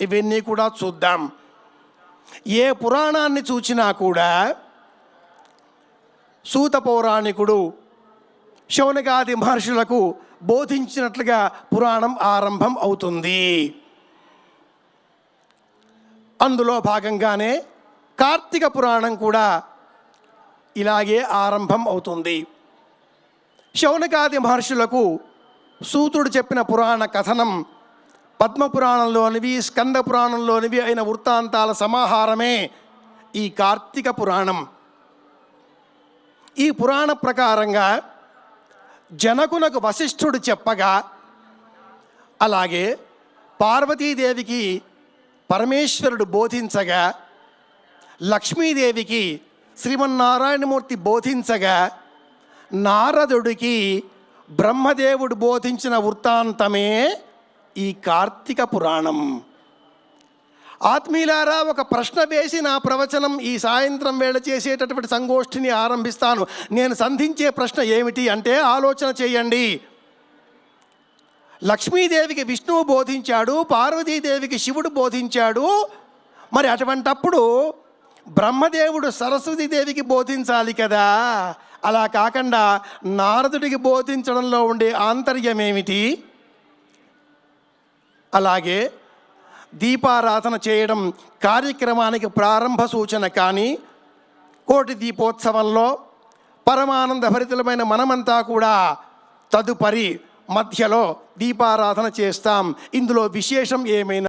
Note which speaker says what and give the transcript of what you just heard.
Speaker 1: ఇవన్నీ కూడా చూద్దాం. ఏ పురాణాన్ని చూచినా కూడా సూత పౌరాణికుడు శౌనకాది మహర్షులకు బోధించినట్లుగా పురాణం ఆరంభం అవుతుంది. అందులో భాగంగానే కార్తీక పురాణం కూడా ఇలాగే ఆరంభం అవుతుంది. శౌనకాది మహర్షులకు సూతుడు చెప్పిన పురాణ కథనం పద్మపురాణంలోనివి స్కంద పురాణంలోనివి అయిన వృత్తాంతాల సమాహారమే ఈ కార్తీక పురాణం. ఈ పురాణ ప్రకారంగా జనకునకు వశిష్ఠుడు చెప్పగా అలాగే పార్వతీదేవికి పరమేశ్వరుడు బోధించగా లక్ష్మీదేవికి శ్రీమన్నారాయణమూర్తి బోధించగా నారదుడికి బ్రహ్మదేవుడు బోధించిన వృత్తాంతమే ఈ కార్తీక పురాణం. ఆత్మీయులారా ఒక ప్రశ్న వేసి నా ప్రవచనం ఈ సాయంత్రం వేళ చేసేటటువంటి సంగోష్ఠిని ఆరంభిస్తాను. నేను సంధించే ప్రశ్న ఏమిటి అంటే ఆలోచన చేయండి. లక్ష్మీదేవికి విష్ణువు బోధించాడు పార్వతీదేవికి శివుడు బోధించాడు. మరి అటువంటప్పుడు బ్రహ్మదేవుడు సరస్వతీదేవికి బోధించాలి కదా. అలా కాకుండా నారదుడికి బోధించడంలో ఉండే ఆంతర్యం ఏమిటి అలాగే దీపారాధన చేయడం కార్యక్రమానికి ప్రారంభ సూచన కానీ కోటి దీపోత్సవంలో పరమానంద భరితులమైన మనమంతా కూడా తదుపరి మధ్యలో దీపారాధన చేస్తాం. ఇందులో విశేషం ఏమైనా